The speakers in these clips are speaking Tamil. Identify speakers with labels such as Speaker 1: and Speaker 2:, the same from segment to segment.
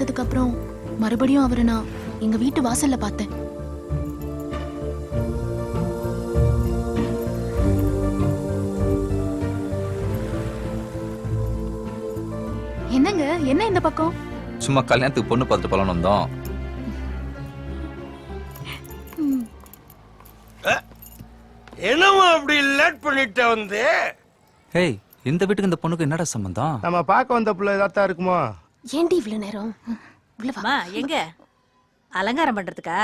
Speaker 1: பார்த்ததுக்கு அப்புறம் மறுபடியும் அவரை நான் எங்க வீட்டு வாசல்ல பார்த்தேன். என்னங்க? என்ன இந்த பக்கம்?
Speaker 2: சும்மா கல்யாணத்துக்கு பொண்ணு பார்த்துட்டு போலான்னு வந்தோம்.
Speaker 3: என்னம்மா அப்படி லேட் பண்ணிட்ட வந்து?
Speaker 2: ஹேய் இந்த வீட்டுக்கு இந்த பொண்ணுக்கு என்னடா சம்பந்தம்?
Speaker 4: நம்ம பார்க்க வந்த புள்ள ஏதாத்தான் இருக்குமோ?
Speaker 1: ஏண்டி இவ்வளவு நேரம்? உள்ள வா.
Speaker 5: அம்மா எங்க? அலங்காரம் பண்றதுக்கா?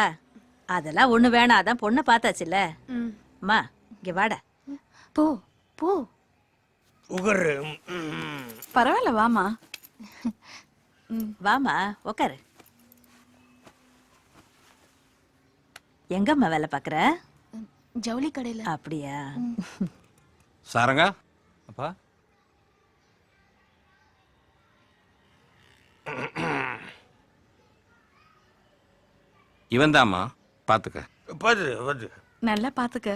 Speaker 5: அதெல்லாம் ஒண்ணு வேணாம். அதான் பொண்ணை பார்த்தாச்சுல்ல. அம்மா இங்க வாடா.
Speaker 1: போ போ.
Speaker 3: உகரு.
Speaker 6: பரவாயில்ல வாமா
Speaker 5: வாமா உக்காரு. எங்கம்மா வேலை பாக்குற
Speaker 1: ஜவுளி கடையில.
Speaker 5: அப்படியா?
Speaker 7: சாரங்கா?
Speaker 2: அப்பா?
Speaker 7: இவன் தாம்மா பாத்துக்க
Speaker 3: பாத்து பாத்து
Speaker 6: நல்லா பாத்துக்க.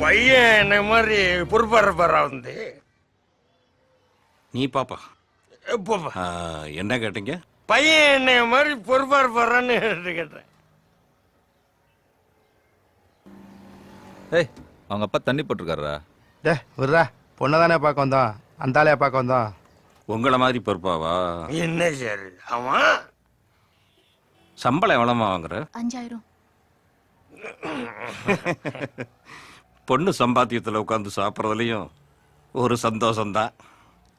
Speaker 3: பையன் என்ன மாதிரி பொறுப்பாடுறப்பாரா வந்து?
Speaker 7: நீ பாப்பா.
Speaker 3: ஏ, போப்பா.
Speaker 7: ஆ, என்ன கேட்டீங்க?
Speaker 3: பையன் என்னை மாதிரி பொறுப்பாடுப்பாரான்னு கேட்டேன்.
Speaker 2: ஏய் அவங்க அப்பா தண்ணி போட்டிருக்காரா
Speaker 4: டே விட்றா. பொண்ணை தானே பார்க்க வந்தோம். அந்த ஆளையா பார்க்க வந்தோம்.
Speaker 7: உங்கள மாதிரி பொறுப்பாவா?
Speaker 3: என்ன சார்? ஆமா.
Speaker 7: சம்பளம் எவ்வளோமா வாங்குற?
Speaker 1: அஞ்சாயிரம்.
Speaker 7: பொண்ணு சம்பாத்தியத்தில் உட்காந்து சாப்பிட்றதுலையும் ஒரு சந்தோஷம்தான்.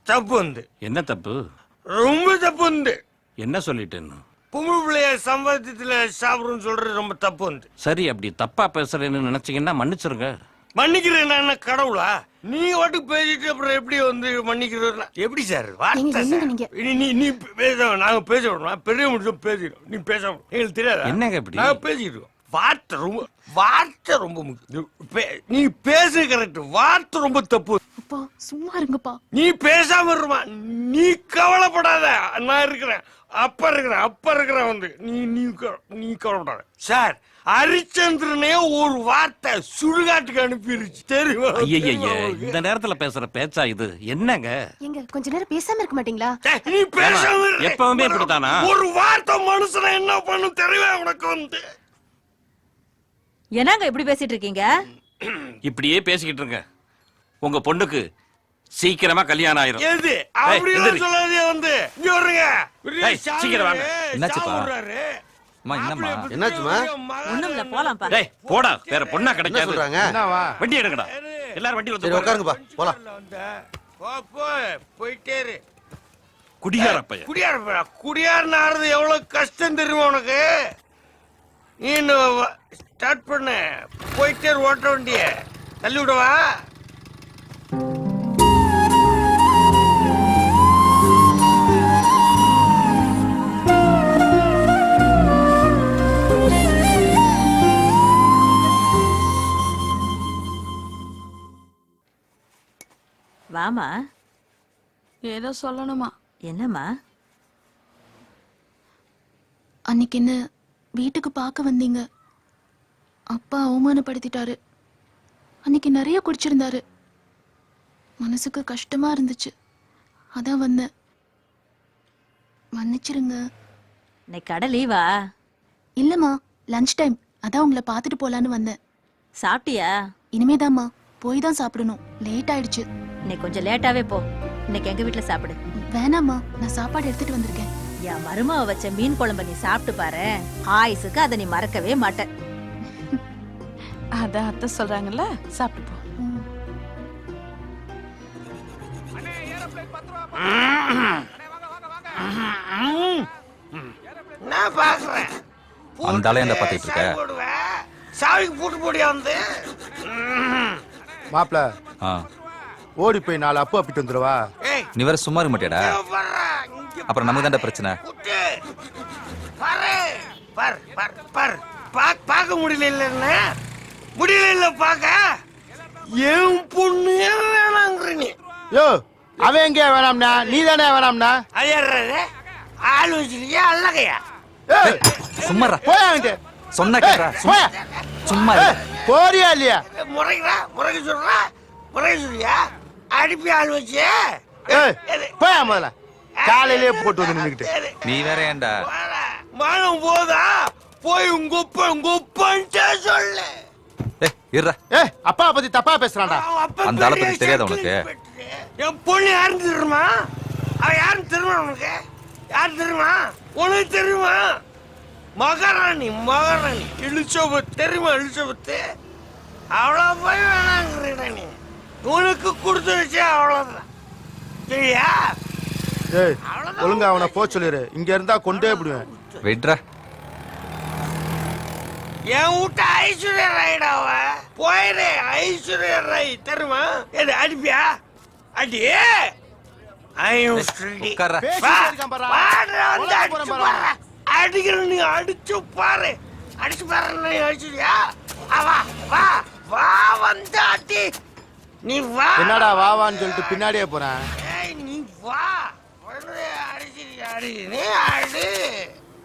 Speaker 3: தப்பு வந்து
Speaker 7: என்ன தப்பு?
Speaker 3: ரொம்ப தப்பு வந்து
Speaker 7: என்ன சொல்லிட்டேன்னு?
Speaker 3: பொம்பளை பிள்ளைய சம்பாத்தியத்துல சாப்பிடுன்னு சொல்றது ரொம்ப தப்பு வந்து.
Speaker 7: சரி அப்படி தப்பா பேசுறேன்னு நினைச்சீங்கன்னா மன்னிச்சிருங்க.
Speaker 3: மன்னிக்கிறேன் நான் என்ன கடவுளா? நீ வாட்டுக்கு பேசிட்டு அப்புறம் எப்படி வந்து மன்னிக்கிறது எப்படி சார்? வார்த்தை சார். நீ நீ நீ பேச நாங்க பேச விடணும் பெரிய முடிச்சு பேசிடும் நீ பேச. எங்களுக்கு தெரியாதா?
Speaker 7: என்னங்க இப்படி?
Speaker 3: நாங்க பேசிக்கிட்டு வார்த்தை ரொம்ப வார்த்தை ரொம்ப முக்கியம் பே- நீ பேசு கரெக்ட் வார்த்தை ரொம்ப தப்பு.
Speaker 1: அப்பா சும்மா இருங்கப்பா.
Speaker 3: நீ பேசாம இருமா. நீ கவலைப்படாத. நான் இருக்கிறேன். அப்ப இருக்கிறேன். அப்ப இருக்கிறேன் வந்து. நீ நீ க- நீ கவலைப்படாத. சார் ஹரிச்சந்திரனே ஒரு வார்த்தை சுடுகாட்டுக்கு அனுப்பிருச்சு. தெரியுமா?
Speaker 7: ஐயய்ய இந்த நேரத்துல பேசுற பேச்சா இது? என்னங்க?
Speaker 1: எங்க கொஞ்ச நேரம் பேசாம இருக்க மாட்டீங்களா?
Speaker 3: நீ பேசாம.
Speaker 7: எப்பவுமே இப்படித்தானா?
Speaker 3: ஒரு வார்த்தை மனுஷனை என்ன பண்ணும் தெரியுமா உனக்கு வந்து?
Speaker 5: என்னங்க இப்படி பேசிட்டு இருக்கீங்க?
Speaker 7: இப்படியே பேசிக்கிட்டு இருங்க. உங்க பொண்ணுக்கு சீக்கிரமா கல்யாணம் ஆயிரும்.
Speaker 3: எது? அப்படியெல்லாம்
Speaker 7: எந்திரி.
Speaker 3: சொல்லாதே வந்து. இங்க வருங்க.
Speaker 7: சீக்கிரம் வாங்க.
Speaker 2: என்னாச்சுப்பா? அம்மா என்னம்மா?
Speaker 8: என்னாச்சும்மா?
Speaker 3: மகன்
Speaker 5: ஒண்ணுமில்ல போலாம்ப்பா.
Speaker 7: டேய் போடா. வேற பொண்ணா
Speaker 8: என்ன
Speaker 7: கிடைக்காது.
Speaker 8: சொல்றாங்க?
Speaker 4: என்னவா?
Speaker 7: வண்டி எடுங்கடா. எல்லாரும் வண்டியில
Speaker 8: சரி
Speaker 7: வந்து
Speaker 8: உட்காருங்கப்பா. போலாம்.
Speaker 3: போ, போ, போயிட்டே இரு.
Speaker 7: குடியார பையன்
Speaker 3: குடியார. குடியார் நாடுறது எவ்வளவு கஷ்டம் தெரியுமா உனக்கு? இன்னும் ஸ்டார்ட் பண்ண. போயிட்டே ஓட்ட வண்டிய. தள்ளி விடவா?
Speaker 5: வாமா.
Speaker 6: ஏதோ சொல்லணுமா?
Speaker 5: என்னம்மா?
Speaker 1: அன்னைக்கு என்ன வீட்டுக்கு பார்க்க வந்தீங்க. அப்பா அவமானப்படுத்திட்டாரு. அன்னைக்கு நிறைய குடிச்சிருந்தாரு. மனசுக்கு கஷ்டமா இருந்துச்சு. அதான் வந்தேன். மன்னிச்சிருங்க.
Speaker 5: இன்னைக்கு கடை லீவா
Speaker 1: இல்லம்மா லஞ்ச் டைம் அதான் உங்களை பார்த்துட்டு போலான்னு வந்தேன்.
Speaker 5: சாப்பிட்டியா?
Speaker 1: இனிமேதாம்மா போய் தான் சாப்பிடணும். லேட் ஆயிடுச்சு.
Speaker 5: இன்னைக்கு கொஞ்சம் லேட்டாவே போ. இன்னைக்கு எங்க வீட்டுல சாப்பிடு.
Speaker 1: வேணாம்மா நான் சாப்பாடு எடுத்துட்டு வந்திருக்கேன்.
Speaker 5: என் மருமாவை வச்ச மீன் குழம்ப நீ சாப்பிட்டு பாரு. ஆயுசுக்கு அதை நீ மறக்கவே மாட்ட.
Speaker 6: அதான் அத்தை சொல்றாங்கல்ல சாப்பிட்டு போ.
Speaker 3: நான் பாக்குறேன்.
Speaker 2: பார்த்துட்டு இருக்க?
Speaker 3: சாவிக்கு போட்டு போடியா வந்து.
Speaker 4: மாப்பிள
Speaker 2: ஆ.
Speaker 4: ஓடி போய் நாலு அப்பு அப்பிட்டு வந்துருவா.
Speaker 3: ஏய்.
Speaker 2: நீ வேற சும்மா இருக்க
Speaker 3: இங்க
Speaker 2: அப்புறம் நமக்கு தான்டா பிரச்சனை.
Speaker 3: பாரு. பார் பார் பார்க்க முடியல இல்லைன்னு முடியல இல்ல பாக்க என் பொண்ணு வேணாங்கிற நீ.
Speaker 4: யோ அவன் எங்கே வேணாம்னா? நீ தானே வேணாம்னா?
Speaker 3: ஐயர்றது ஆள் வச்சிருக்கியா அல்லகையா?
Speaker 2: சும்மாடா
Speaker 4: போயா அங்கிட்டு.
Speaker 2: சொன்னா
Speaker 4: போயா?
Speaker 2: சும்மா
Speaker 4: ஏய், போறியா இல்லையா?
Speaker 3: முறைக்கிறா முறைக்க சொல்றா முறைக்க சொல்றியா? அடிப்பி ஆள் வச்சு
Speaker 4: போயா முதல்ல. காலையிலேயே போட்டு வந்து நின்னுக்கிட்டு
Speaker 2: நீ வேற ஏன்டா?
Speaker 3: மானம் போதா? போய் உங்க ஒப்ப உங்க ஒப்பன்ட்டே சொல்லு.
Speaker 2: இருடா.
Speaker 4: ஏய் அப்பா பத்தி தப்பா பேசுறான்டா.
Speaker 2: அந்த ஆளை பத்தி தெரியாதா உனக்கு?
Speaker 3: என் பொண்ணு யாருன்னு தெரியுமா? அவ யாருன்னு தெரியுமா உனக்கு? யார் தெரியுமா? உனக்கு தெரியுமா? மகாராணி மகாராணி. எலிசபெத் தெரியுமா எலிசபெத் அவ்வளோ போய் வேணாங்கிறீடா நீ. உனக்கு கொடுத்து வச்சே அவ்வளோதான் சரியா?
Speaker 4: ஏய் ஒழுங்கா அவனை போ சொல்லிரு. இங்க இருந்தா கொண்டே விடுவேன்.
Speaker 2: விட்றா.
Speaker 3: என் வீட்டு ஐஸ்வர்யா ராய்டா அவ போயிரு ஐஸ்வர்யா ராய் தெரியுமா எது அடிப்பியா அடி. ஐயோ ஸ்ரீ
Speaker 2: உட்கார்றா.
Speaker 4: பேசிட்டே இருக்கான் பாரா.
Speaker 3: வந்து
Speaker 4: உலகம்
Speaker 3: அடிச்சு
Speaker 4: போறேன் பாரா.
Speaker 3: பாரு. அடிக்கிற நீ அடிச்சு பாரு. அடிச்சு பாரு நீ ஐஸ்வர்யா. ஆ, வா வா வா வந்து அடி. நீ வா.
Speaker 4: என்னடா வாவான்னு சொல்லிட்டு பின்னாடியே போறேன்.
Speaker 3: ஏய் நீ வா.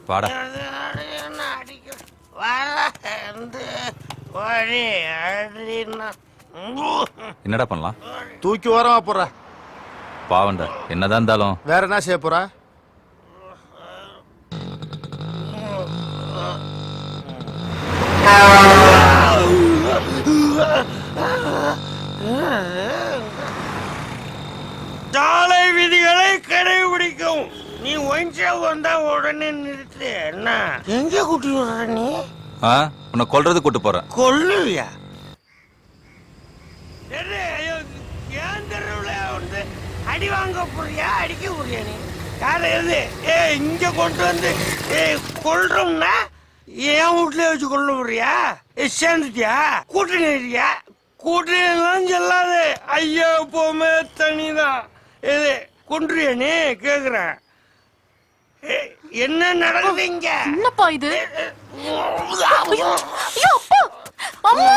Speaker 2: வாடா.
Speaker 3: என்ன அடிக்க? வந்து வழி அடினா
Speaker 2: என்னடா பண்ணலாம்?
Speaker 4: தூக்கி ஓரமா போடுற.
Speaker 2: பாவண்டா என்னதான் இருந்தாலும்.
Speaker 4: வேற என்ன செய்ய போற?
Speaker 3: சாலை விதிகளை கடைபிடிக்கும் நீ ஒயின்ஷா வந்தா உடனே நிறுத்து என்ன? எங்க கூட்டி விடுற நீ?
Speaker 2: ஆ உன்னை கொல்றது கூட்டு போறேன்.
Speaker 3: கொல்லுவியா? ஏன் தெருவுல வந்து அடி வாங்க போறியா? அடிக்க போறியா நீ? யார் எது? ஏ இங்க கொண்டு வந்து ஏ கொல்றோம்னா என் வீட்லயே வச்சு கொல்ல போறியா? ஏ சேர்ந்துட்டியா? கூட்டணி இருக்கியா கூட்டணி சொல்லாது. ஐயோ போமே தனிதான். எது கொன்றியா நீ? கேக்குறேன். என்ன நடக்குது இங்க
Speaker 1: என்னப்பா இது? ஐயோ அப்பா! அம்மா!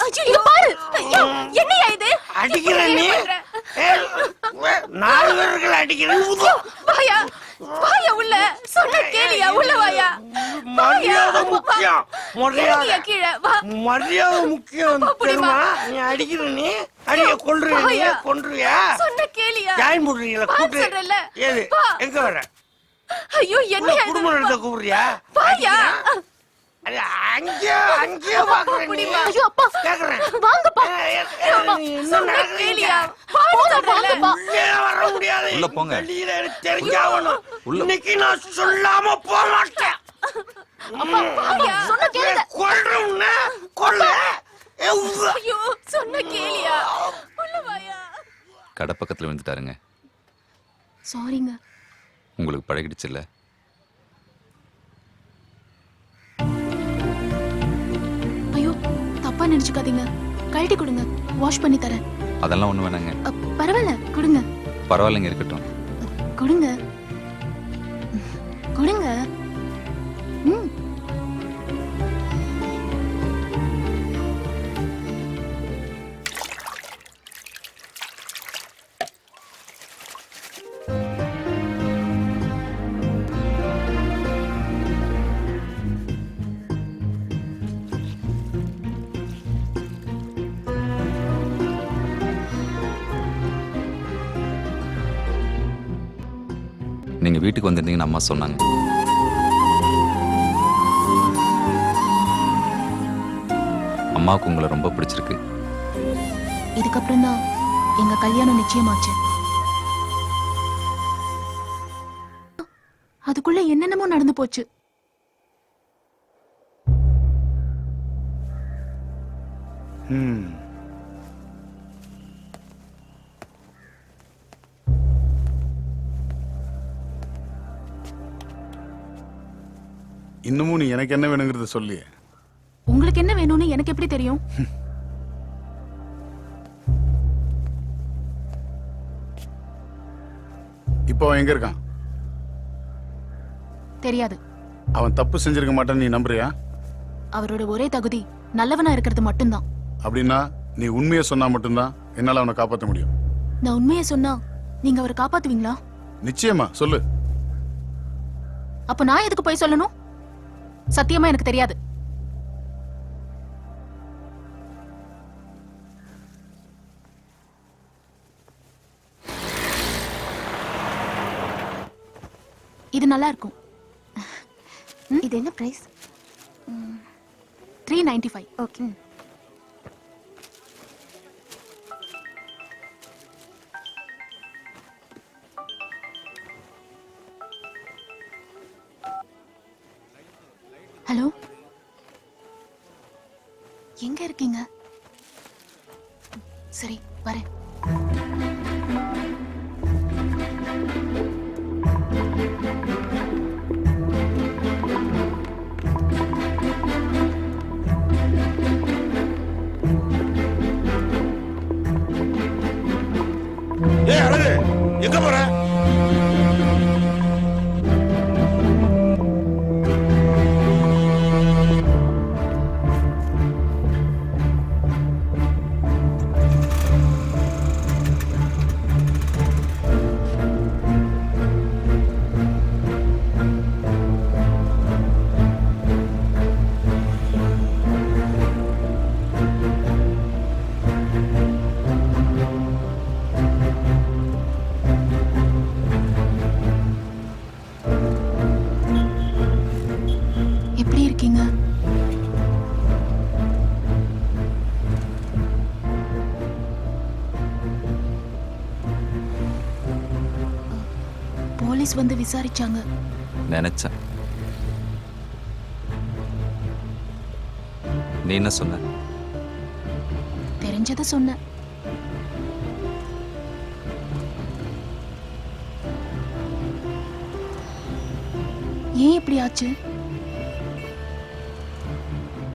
Speaker 1: ஐயோ இங்க பாரு! ஐயோ என்னையா இது?
Speaker 3: அடிக்கிற நீ? ஏய், நாலு பேர்கள் அடிக்கிறேன்
Speaker 1: வாயா! வாயா உள்ள! சொன்ன கேளியா உள்ள வாயா!
Speaker 3: மரியாதை முக்கியம் மரியாதை.
Speaker 1: கீழே? வா.
Speaker 3: மரியாதை முக்கியம் தெரியுமா? நீ அடிக்கிற நீ? அடிக்க கொல்றியா நீ?
Speaker 1: வாயா.
Speaker 3: கொன்றியா
Speaker 1: சொன்ன கேளியா
Speaker 3: ஜாயின் போடுறீங்களா?
Speaker 1: வா
Speaker 3: கூட்டு
Speaker 1: சொல்றேன்ல.
Speaker 3: ஏது?
Speaker 1: வா.
Speaker 3: எங்க வர
Speaker 1: ஐயோ என்னையா இது?
Speaker 3: குடும்பம் நடத்த கூப்பிடுறியா? என்ன நான் சொல்லாம போக மாட்டேன்.
Speaker 1: அப்பா வாயா சொன்ன கேளுங்க
Speaker 3: கொல்றோம்னா கொல்ல. ஏய், உவ்வு.
Speaker 1: ஐயோ சொன்ன கேளியா. உள்ள வாயா.
Speaker 2: கடை பக்கத்துல வந்துட்டாருங்க
Speaker 1: சாரிங்க
Speaker 2: உங்களுக்கு பழகிடுச்சுல்ல?
Speaker 1: ஐயோ தப்பா நினைச்சுக்காதீங்க. கழட்டி கொடுங்க. வாஷ் பண்ணி தரேன்.
Speaker 2: அதெல்லாம் ஒண்ணு வேணாங்க.
Speaker 1: அ, பரவாயில்ல கொடுங்க.
Speaker 2: பரவாயில்லைங்க இருக்கட்டும்.
Speaker 1: கொடுங்க. கொடுங்க.
Speaker 2: வீட்டுக்கு வந்திருந்தீங்கன்னு அம்மா சொன்னாங்க. அம்மாவுக்கு உங்களை ரொம்ப பிடிச்சிருக்கு.
Speaker 1: இதுக்கப்புறம் தான் எங்க கல்யாணம் நிச்சயமாச்சு. அதுக்குள்ள என்னென்னமோ நடந்து போச்சு.
Speaker 8: ம். இன்னமும் நீ எனக்கு என்ன வேணுங்கிறத சொல்லி.
Speaker 1: உங்களுக்கு என்ன வேணும்னு எனக்கு எப்படி தெரியும்?
Speaker 8: இப்போ அவன் எங்க இருக்கான்?
Speaker 1: தெரியாது.
Speaker 8: அவன் தப்பு செஞ்சிருக்க மாட்டான்னு நீ நம்புறியா?
Speaker 1: அவரோட ஒரே தகுதி நல்லவனா இருக்கிறது மட்டும்தான்.
Speaker 8: அப்படின்னா நீ உண்மையை சொன்னா மட்டும்தான் என்னால அவனை காப்பாற்ற முடியும்.
Speaker 1: நான் உண்மையை சொன்னா நீங்க அவரை காப்பாத்துவீங்களா?
Speaker 8: நிச்சயமா சொல்லு.
Speaker 1: அப்ப நான் எதுக்கு போய் சொல்லணும்? சத்தியமா எனக்கு தெரியாது. இது நல்லா இருக்கும்
Speaker 9: இது என்ன price
Speaker 1: three ninety five
Speaker 9: okay
Speaker 1: எங்க இருக்கீங்க? சரி வரேன்.
Speaker 3: ஏய் அழகு எங்க போற?
Speaker 1: போலீஸ் வந்து விசாரிச்சாங்க.
Speaker 2: நினைச்சேன். நீ என்ன சொன்ன?
Speaker 1: தெரிஞ்சதை சொன்னேன் ஏன் இப்படி ஆச்சு?